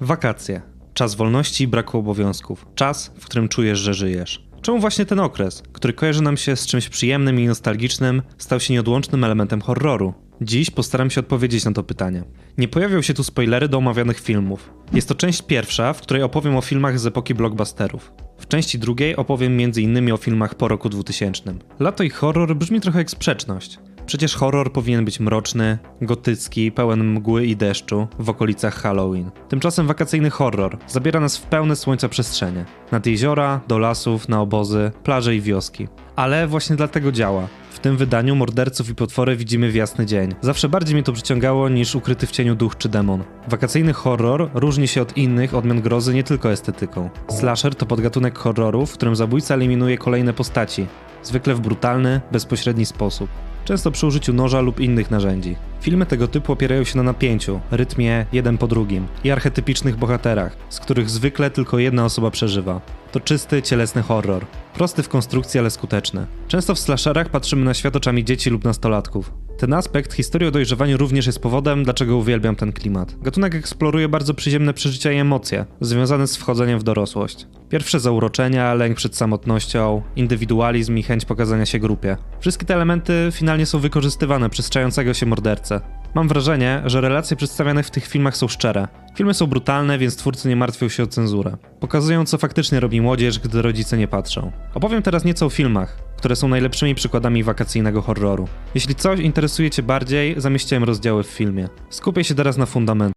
Wakacje. Czas wolności i braku obowiązków. Czas, w którym czujesz, że żyjesz. Czemu właśnie ten okres, który kojarzy nam się z czymś przyjemnym i nostalgicznym, stał się nieodłącznym elementem horroru? Dziś postaram się odpowiedzieć na to pytanie. Nie pojawią się tu spoilery do omawianych filmów. Jest to część pierwsza, w której opowiem o filmach z epoki blockbusterów. W części drugiej opowiem m.in. o filmach po roku 2000. Lato i horror brzmi trochę jak sprzeczność. Przecież horror powinien być mroczny, gotycki, pełen mgły i deszczu w okolicach Halloween. Tymczasem wakacyjny horror zabiera nas w pełne słońca przestrzenie. Nad jeziora, do lasów, na obozy, plaże i wioski. Ale właśnie dlatego działa. W tym wydaniu morderców i potwory widzimy w jasny dzień. Zawsze bardziej mnie to przyciągało niż ukryty w cieniu duch czy demon. Wakacyjny horror różni się od innych odmian grozy nie tylko estetyką. Slasher to podgatunek horroru, w którym zabójca eliminuje kolejne postaci, zwykle w brutalny, bezpośredni sposób często przy użyciu noża lub innych narzędzi. Filmy tego typu opierają się na napięciu, rytmie jeden po drugim i archetypicznych bohaterach, z których zwykle tylko jedna osoba przeżywa. To czysty, cielesny horror. Prosty w konstrukcji, ale skuteczny. Często w slasherach patrzymy na świat oczami dzieci lub nastolatków. Ten aspekt historii o dojrzewaniu również jest powodem, dlaczego uwielbiam ten klimat. Gatunek eksploruje bardzo przyziemne przeżycia i emocje, związane z wchodzeniem w dorosłość. Pierwsze zauroczenia, lęk przed samotnością, indywidualizm i chęć pokazania się grupie. Wszystkie te elementy finalnie są wykorzystywane przez czającego się mordercę. Mam wrażenie, że relacje przedstawiane w tych filmach są szczere. Filmy są brutalne, więc twórcy nie martwią się o cenzurę. Pokazują, co faktycznie robi młodzież, gdy rodzice nie patrzą. Opowiem teraz nieco o filmach, które są najlepszymi przykładami wakacyjnego horroru. Jeśli coś interesuje Cię bardziej, zamieściłem rozdziały w filmie. Skupię się teraz na fundamentach.